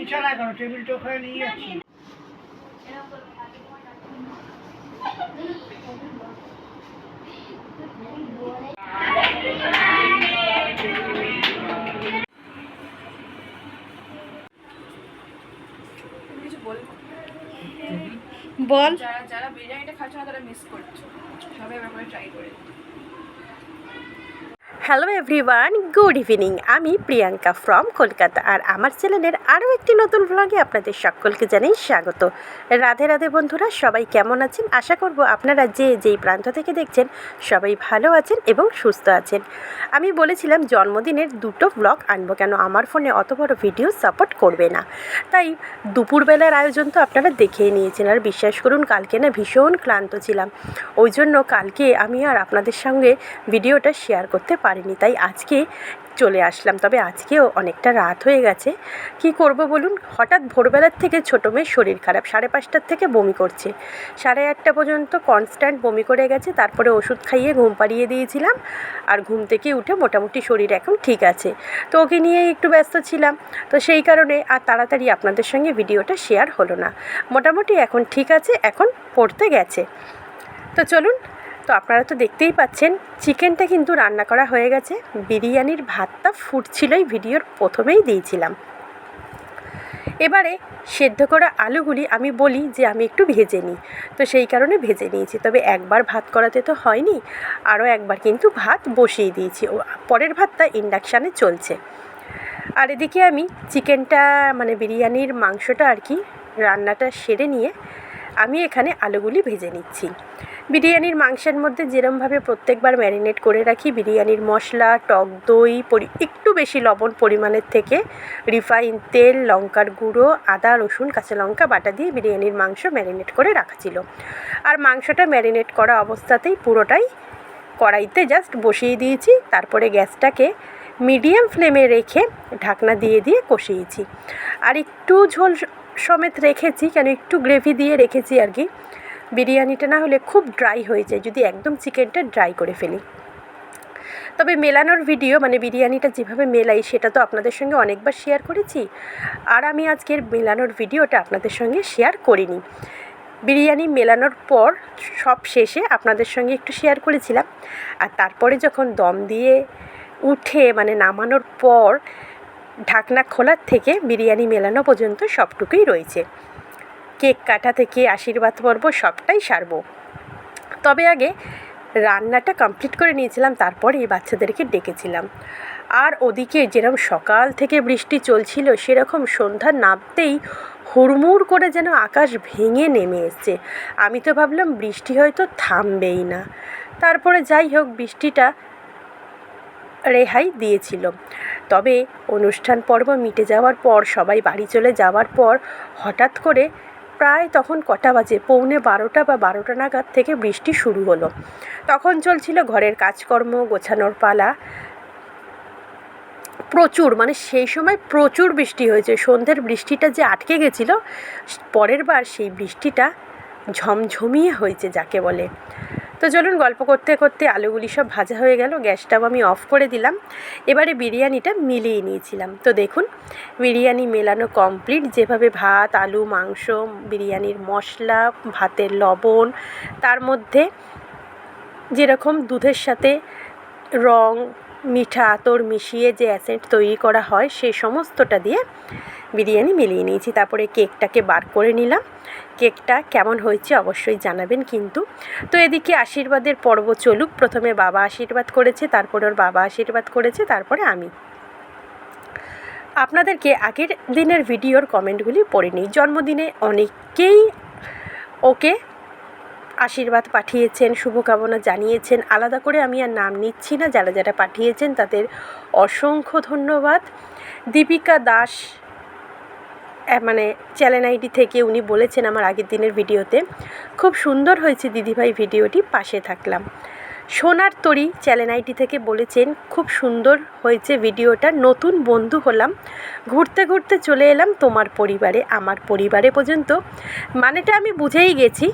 বিছানায় কেন টেবিলটা ওখানে নিয়ে যাচ্ছি। বল যারা যারা বিরিয়ানিটা খাচ্ছ না তারা মিস করছ। সবাই ব্যাপারে ট্রাই করে। হ্যালো এভরিওয়ান গুড ইভিনিং আমি প্রিয়াঙ্কা ফ্রম কলকাতা আর আমার চ্যানেলের আরও একটি নতুন ভ্লগে আপনাদের সকলকে জানাই স্বাগত। রাধে রাধে বন্ধুরা, সবাই কেমন আছেন? আশা করব আপনারা যে যেই প্রান্ত থেকে দেখছেন, সবাই ভালো আছেন এবং সুস্থ আছেন। আমি বলেছিলাম জন্মদিনের দুটো ব্লগ আনব কেন? আমার ফোনে অত বড় ভিডিও সাপোর্ট করবে না। তাই দুপুরবেলার আয়োজন তো আপনারা দেখেই নিয়েছেন। আর বিশ্বাস করুন, কালকে না ভীষণ ক্লান্ত ছিলাম। ওই জন্য কালকে আমি আর আপনাদের সঙ্গে ভিডিওটা শেয়ার করতে পারিনি, তাই আজকে চলে আসলাম। তবে আজকেও অনেকটা রাত হয়ে গেছে। কি করব বলুন? হঠাৎ ভোরবেলার থেকে ছোটো মেয়ের শরীর খারাপ, সাড়ে পাঁচটার থেকে বমি করছে। সাড়ে আটটা পর্যন্ত কনস্ট্যান্ট বমি করে গেছে, তারপরে ওষুধ খাইয়ে ঘুম পাড়িয়ে দিয়েছিলাম আর ঘুম থেকে উঠে মোটামুটি শরীর এখন ঠিক আছে। তো ওকে নিয়েই একটু ব্যস্ত ছিলাম। তো সেই কারণে আর তাড়াতাড়ি আপনাদের সঙ্গে ভিডিওটা শেয়ার হলো না। মোটামুটি এখন ঠিক আছে, এখন পড়তে গেছে। তো চলুন তো আপনারা তো দেখতেই পাচ্ছেন, চিকেনটা কিন্তু রান্না করা হয়ে গেছে। বিরিয়ানির ভাতটা ফুটছিলই ভিডিওর প্রথমেই দিয়েছিলাম। এবারে সেদ্ধ করা আলুগুলি আমি বলি যে আমি একটু ভেজে নিই। তো সেই কারণে ভেজে নিয়েছি। তবে একবার ভাত করাতে তো হয়নি, আরও একবার কিন্তু ভাত বসিয়ে দিয়েছি। পরের ভাতটা ইন্ডাকশানে চলছে। আর এদিকে আমি চিকেনটা মানে বিরিয়ানির মাংসটা আর কি, রান্নাটা সেরে নিয়ে আমি এখানে আলুগুলি ভেজে নিচ্ছি। বিরিয়ানির মাংসের মধ্যে যেরমভাবে প্রত্যেকবার ম্যারিনেট করে রাখি, বিরিয়ানির মশলা, টক দই একটু বেশি লবণ পরিমাণের থেকে রিফাইন তেল, লঙ্কার গুঁড়ো, আদা, রসুন, কাঁচা লঙ্কা বাটা দিয়ে বিরিয়ানির মাংস ম্যারিনেট করে রাখা ছিল। আর মাংসটা ম্যারিনেট করা অবস্থাতেই পুরোটাই কড়াইতে জাস্ট বসিয়ে দিয়েছি, তারপরে গ্যাসটাকে মিডিয়াম ফ্লেমে রেখে ঢাকনা দিয়ে দিয়ে কষিয়েছি। আর একটু ঝোল সমেত রেখেছি, কেন একটু গ্রেভি দিয়ে রেখেছি আর কি। বিরিয়ানিটা না হলে খুব ড্রাই হয়ে যায়, যদি একদম চিকেনটা ড্রাই করে ফেলি। তবে মেলানোর ভিডিও মানে বিরিয়ানিটা যেভাবে মেলাই, সেটা তো আপনাদের সঙ্গে অনেকবার শেয়ার করেছি। আর আমি আজকের মেলানোর ভিডিওটা আপনাদের সঙ্গে শেয়ার করিনি। বিরিয়ানি মেলানোর পর সব শেষে আপনাদের সঙ্গে একটু শেয়ার করেছিলাম। আর তারপরে যখন দম দিয়ে উঠে মানে নামানোর পর, ঢাকনা খোলার থেকে বিরিয়ানি মেলানো পর্যন্ত সবটুকুই রয়েছে। কেক কাটা থেকে আশীর্বাদ পর্ব সবটাই সারবো। তবে আগে রান্নাটা কমপ্লিট করে নিয়েছিলাম তারপরেই বাচ্চাদেরকে ডেকেছিলাম। আর ওদিকে যেরকম সকাল থেকে বৃষ্টি চলছিল, সেরকম সন্ধ্যা নামতেই হুড়মুড় করে যেন আকাশ ভেঙে নেমে এসছে। আমি তো ভাবলাম বৃষ্টি হয়তো থামবেই না। তারপরে যাই হোক, বৃষ্টিটা রেহাই দিয়েছিল। তবে অনুষ্ঠান পর্ব মিটে যাওয়ার পর, সবাই বাড়ি চলে যাওয়ার পর হঠাৎ করে প্রায় তখন কটা বাজে, পৌনে বারোটা বা বারোটা নাগাদ থেকে বৃষ্টি শুরু হলো। তখন চলছিল ঘরের কাজকর্ম, গোছানোর পালা। প্রচুর মানে সেই সময় প্রচুর বৃষ্টি হয়েছে। সন্ধ্যের বৃষ্টিটা যে আটকে গেছিল, পরের বার সেই বৃষ্টিটা ঝমঝমিয়ে হয়েছে, যাকে বলে। তো চলুন গল্প করতে করতে আলুগুলি সব ভাজা হয়ে গেল, গ্যাসটাও আমি অফ করে দিলাম। এবারে বিরিয়ানিটা মিলিয়ে নিয়েছিলাম। তো দেখুন, বিরিয়ানি মেলানো কমপ্লিট যেভাবে ভাত, আলু, মাংস, বিরিয়ানির মশলা, ভাতের লবণ, তার মধ্যে যেরকম দুধের সাথে রং, মিঠা আতর মিশিয়ে যে অ্যাসেন্ট তৈরি করা হয়, সে সমস্তটা দিয়ে বিরিয়ানি মিলিয়ে নিয়েছি। তারপরে কেকটাকে বার করে নিলাম। কেকটা কেমন হয়েছে অবশ্যই জানাবেন কিন্তু। তো এদিকে আশীর্বাদের পর্ব চলুক। প্রথমে বাবা আশীর্বাদ করেছে, তারপরে ওর বাবা আশীর্বাদ করেছে, তারপরে আমি। আপনাদেরকে আগের দিনের ভিডিওর কমেন্টগুলি পড়ে নিই। জন্মদিনে অনেকেই ওকে আশীর্বাদ পাঠিয়েছেন, শুভকামনা জানিয়েছেন। আলাদা করে আমি আর নাম নিচ্ছি না। যারা যারা পাঠিয়েছেন তাদের অসংখ্য ধন্যবাদ। দীপিকা দাস মানে চ্যানেল আইডি থেকে উনি বলেছেন আমার আগের দিনের ভিডিওতে, খুব সুন্দর হয়েছে দিদিভাই ভিডিওটি, পাশে থাকলাম। সোনার তরি চ্যানেল আইডি থেকে বলেছেন, খুব সুন্দর হয়েছে ভিডিওটা, নতুন বন্ধু হলাম, ঘুরতে ঘুরতে চলে এলাম তোমার পরিবারে, আমার পরিবারে পর্যন্ত। মানেটা আমি বুঝেই গেছি।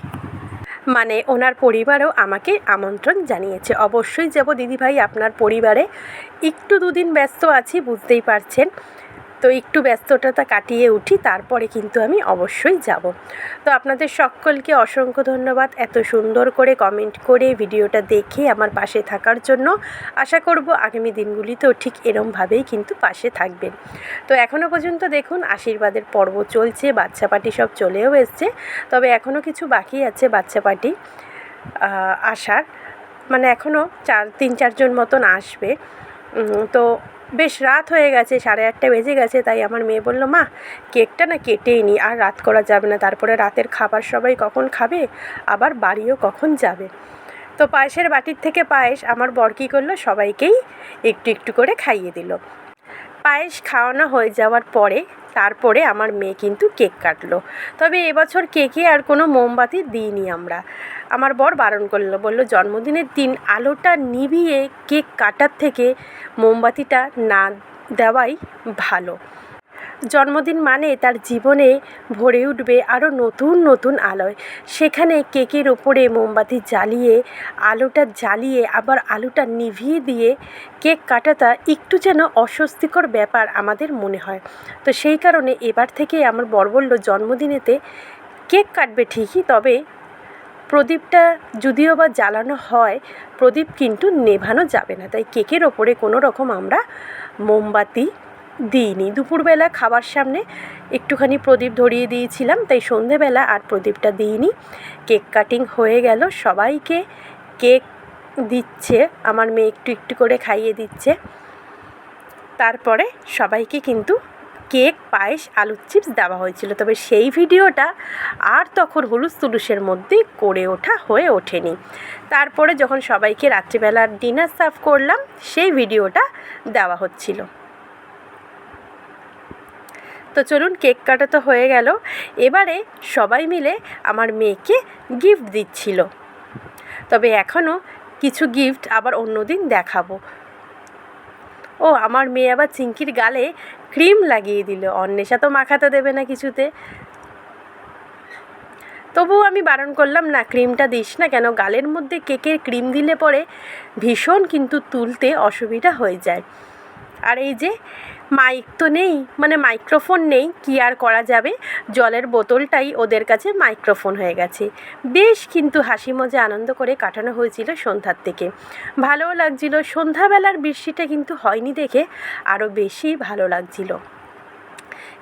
মানে ওনার পরিবারও আমাকে আমন্ত্রণ জানিয়েছে। অবশ্যই যাব দিদিভাই, আপনার পরিবারে। একটু দুদিন ব্যস্ত আছি, বুঝতেই পারছেন। তো একটু ব্যস্ততা কাটিয়ে উঠি, তারপরে কিন্তু আমি অবশ্যই যাব। তো আপনাদের সকলকে অসংখ্য ধন্যবাদ এত সুন্দর করে কমেন্ট করে ভিডিওটা দেখে আমার পাশে থাকার জন্য। আশা করব আগামী দিনগুলিতেও ঠিক এরমভাবেই কিন্তু পাশে থাকবেন। তো এখনও পর্যন্ত দেখুন, আশীর্বাদের পর্ব চলছে বাচ্চা পার্টি সব চলেও এসছে। তবে এখনও কিছু বাকি আছে বাচ্চা পার্টি আসার। মানে এখনও চার, তিন, চারজন মতন আসবে। তো বেশ রাত হয়ে গেছে, সাড়ে আটটা বেজে গেছে, তাই আমার মেয়ে বলল, মা, কেকটা না কেটেই নি, আর রাত করা যাবে না, তারপরে রাতের খাবার সবাই কখন খাবে, আবার বাড়িও কখন যাবে? তো পায়েসের বাটির থেকে পায়েস, আমার বর কী করল, সবাইকেই একটু একটু করে খাইয়ে দিল। পায়েস খাওয়ানো হয়ে যাওয়ার পরে তারপরে আমার মেয়ে কিন্তু কেক কাটলো। তবে এবছর কেকে আর কোনো মোমবাতি দিইনি আমরা। আমার বর বারণ করল, বলল, জন্মদিনের দিন আলোটা নিভিয়ে কেক কাটার থেকে মোমবাতিটা না দেওয়াই ভালো। জন্মদিন মানে তার জীবনে ভরে উঠবে আরও নতুন নতুন আলোয়। সেখানে কেকের ওপরে মোমবাতি জ্বালিয়ে, আলোটা জ্বালিয়ে, আবার আলোটা নিভিয়ে দিয়ে কেক কাটাটা একটু যেন অস্বস্তিকর ব্যাপার আমাদের মনে হয়। তো সেই কারণে এবার থেকে আমার বর বলল, জন্মদিনেতে কেক কাটবে ঠিকই, তবে প্রদীপটা যদিও বা জ্বালানো হয়, প্রদীপ কিন্তু নেভানো যাবে না। তাই কেকের ওপরে কোনো রকম আমরা মোমবাতি দিইনি। দুপুরবেলা খাবার সামনে একটুখানি প্রদীপ ধরিয়ে দিয়েছিলাম, তাই সন্ধেবেলা আর প্রদীপটা দিইনি। কেক কাটিং হয়ে গেল, সবাইকে কেক দিচ্ছে, আমার মেয়ে একটু একটু করে খাইয়ে দিচ্ছে। তারপরে সবাইকে কিন্তু কেক, পায়েস, আলুর চিপস দেওয়া হয়েছিল। তবে সেই ভিডিওটা আর তখন হুলুস তুলুসের মধ্যে করে ওঠা হয়ে ওঠেনি। তারপরে যখন সবাইকে রাত্রিবেলার ডিনার সার্ভ করলাম, সেই ভিডিওটা দেওয়া হচ্ছিল। তো চলুন কেক কাটা তো হয়ে গেল। এবারে সবাই মিলে আমার মেয়েকে গিফট দিচ্ছিল। তবে এখনও কিছু গিফট আবার অন্যদিন দেখাবো। ও, আমার মেয়ে আবার চিঙ্কির গালে ক্রিম লাগিয়ে দিল। অন্বেষা তো মাখাতে দেবে না কিছুতে। তবুও আমি বারণ করলাম, না ক্রিমটা দিস না কেন? গালের মধ্যে কেকের ক্রিম দিলে পরে ভীষণ কিন্তু তুলতে অসুবিধা হয়ে যায়। আর এই যে মাইক তো নেই মানে মাইক্রোফোন নেই, কি আর করা যাবে? জলের বোতলটাই ওদের কাছে মাইক্রোফোন হয়ে গেছে। বেশ কিন্তু হাসি মজা আনন্দ করে কাটানো হয়েছিল সন্ধ্যার থেকে। ভালোও লাগছিল, সন্ধ্যাবেলার বৃষ্টিটা কিন্তু হয়নি দেখে আরও বেশি ভালো লাগছিল।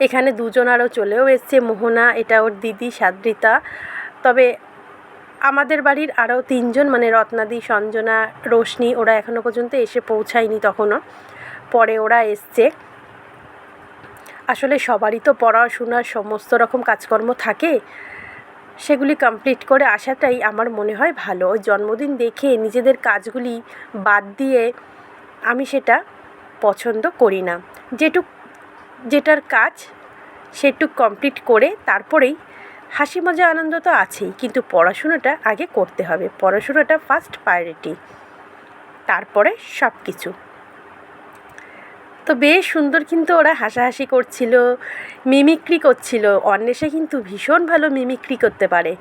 এখানে দুজন আরও চলেও এসছে, মোহনা, এটা ওর দিদি, সাদ্রিতা। তবে আমাদের বাড়ির আরও তিনজন মানে রত্নাদি, সঞ্জনা, রোশনি, ওরা এখনও পর্যন্ত এসে পৌঁছায়নি তখনও। পরে ওরা এসছে। আসলে সবারই তো পড়াশোনার সমস্ত রকম কাজকর্ম থাকে। সেগুলি কমপ্লিট করে আসাটাই আমার মনে হয় ভালো। জন্মদিন দেখে নিজেদের কাজগুলি বাদ দিয়ে আমি সেটা পছন্দ করি না। যেটুক, যেটার কাজ সেটুক কমপ্লিট করে তারপরেই হাসি মজা আনন্দ তো আছেই, কিন্তু পড়াশোনাটা আগে করতে হবে। পড়াশোনাটা ফার্স্ট প্রায়োরিটি তারপরে সব কিছু তো বেশ সুন্দর কিন্তু ওরা হাসাহাসি করছিল মিমিক্রি করছিল। অন্বেষে কিন্তু ভীষণ ভালো মিমিক্রি করতে পারে।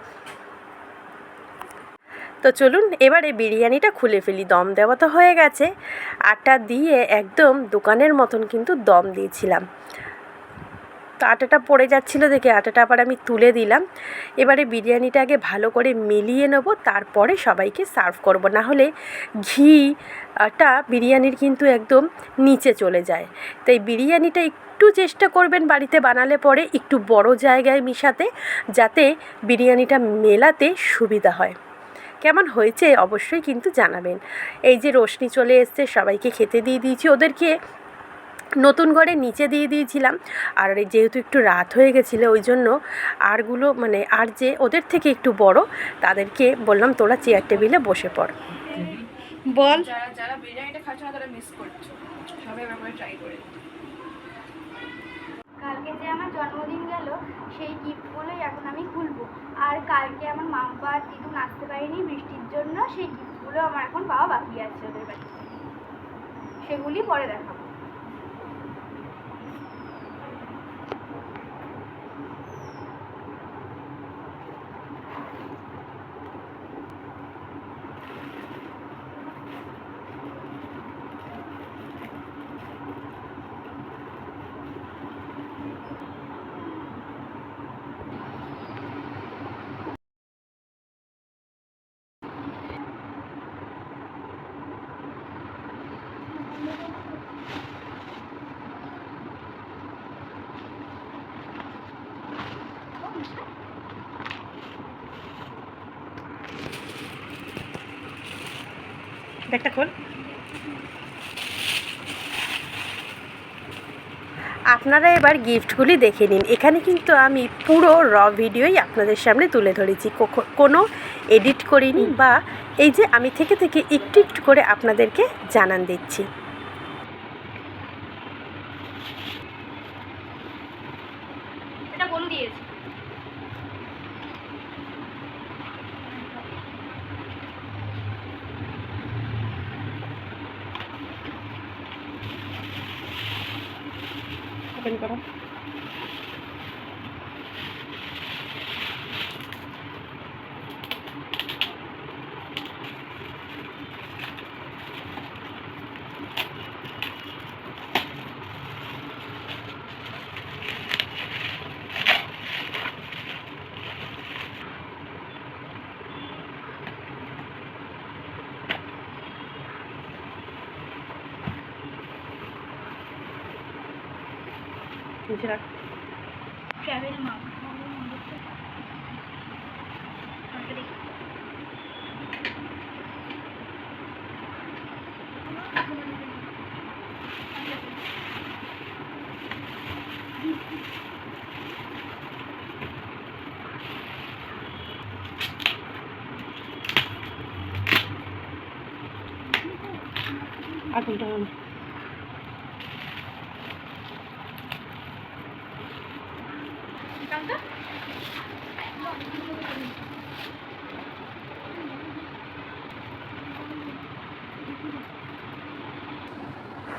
তো চলুন এবারে বিরিয়ানিটা খুলে ফেলি। দম দেওয়া তো হয়ে গেছে। আটা দিয়ে একদম দোকানের মতন কিন্তু দম দিয়েছিলাম। তো আটাটা পড়ে যাচ্ছিল দেখে আটাটা আবার আমি তুলে দিলাম। এবারে বিরিয়ানিটা আগে ভালো করে মিলিয়ে নেব, তারপরে সবাইকে সার্ভ করব। না হলে ঘিটা বিরিয়ানির কিন্তু একদম নিচে চলে যায়। তাই বিরিয়ানিটা একটু চেষ্টা করবেন বাড়িতে বানালে পরে একটু বড় জায়গায় মিশাতে, যাতে বিরিয়ানিটা মেলাতে সুবিধা হয়। কেমন হয়েছে অবশ্যই কিন্তু জানাবেন। এই যে রোশনি চলে এসছে, সবাইকে খেতে দিয়ে দিয়েছি। ওদেরকে নতুন ঘরে নিচে দিয়ে দিয়েছিলাম। আর এই যেহেতু একটু রাত হয়ে গেছিল ওই জন্য আরগুলো মানে আর যে ওদের থেকে একটু বড় তাদেরকে বললাম তোরা চেয়ার টেবিলে বসে পড়। বল। যারা যারা বিরিয়ানিটা খাচ্ছ না তারা মিস করছ। সবাই ব্যাপারে ট্রাই করে কালকে যে আমার জন্মদিন গেল সেই গিফটগুলোই এখন আমি খুলবো। আর কালকে আমার মা বাবা আর দিদুন আসতে পারেনি বৃষ্টির জন্য সেই গিফটগুলো আমার এখন পাওয়া বাকি আছে ওদের বাড়িতে। সেগুলি পরে দেখাবো। একটা খোল। আপনারা এবার গিফটগুলি দেখে নিন। এখানে কিন্তু আমি পুরো র ভিডিওই আপনাদের সামনে তুলে ধরেছি। কোনো এডিট করিনি বা এই যে আমি থেকে থেকে একটু একটু করে আপনাদেরকে জানান দিচ্ছি। perdón.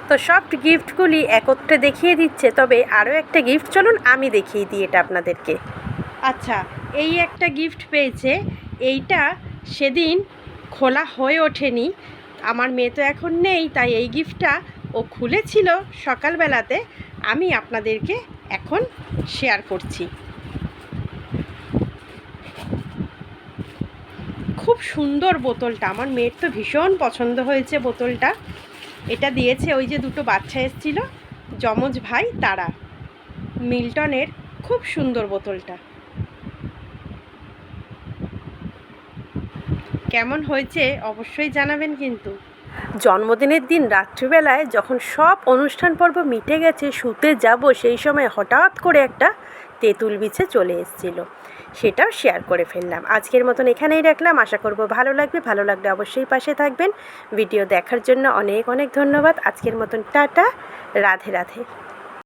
তো সব গিফটগুলি একত্রে দেখিয়ে দিচ্ছে, তবে আরও একটা গিফট চলুন আমি দেখিয়ে দিই এটা আপনাদেরকে। আচ্ছা এই একটা গিফট পেয়েছে, এইটা সেদিন খোলা হয়ে ওঠেনি, আমার মেয়ে তো এখন নেই, তাই এই গিফটটা ও খুলেছিল সকালবেলাতে, আমি আপনাদেরকে এখন শেয়ার করছি। খুব সুন্দর বোতলটা। আমার মেয়ের তো ভীষণ পছন্দ হয়েছে বোতলটা। এটা দিয়েছে ওই যে দুটো বাচ্চা এসেছিল, যমজ ভাই, তারা। মিল্টনের খুব সুন্দর বোতলটা। কেমন হয়েছে অবশ্যই জানাবেন কিন্তু। জন্মদিনের দিন রাত্রিবেলায় যখন সব অনুষ্ঠান পর্ব মিটে গেছে, শুতে যাব, সেই সময় হঠাৎ করে একটা তেঁতুল বিছে চলে এসেছিল। সেটাও শেয়ার করে ফেললাম। আজকের মতন এখানেই রাখলাম। আশা করব ভালো লাগবে। ভালো লাগলে অবশ্যই পাশে থাকবেন। ভিডিও দেখার জন্য অনেক অনেক ধন্যবাদ। আজকের মতন টাটা। রাধে রাধে।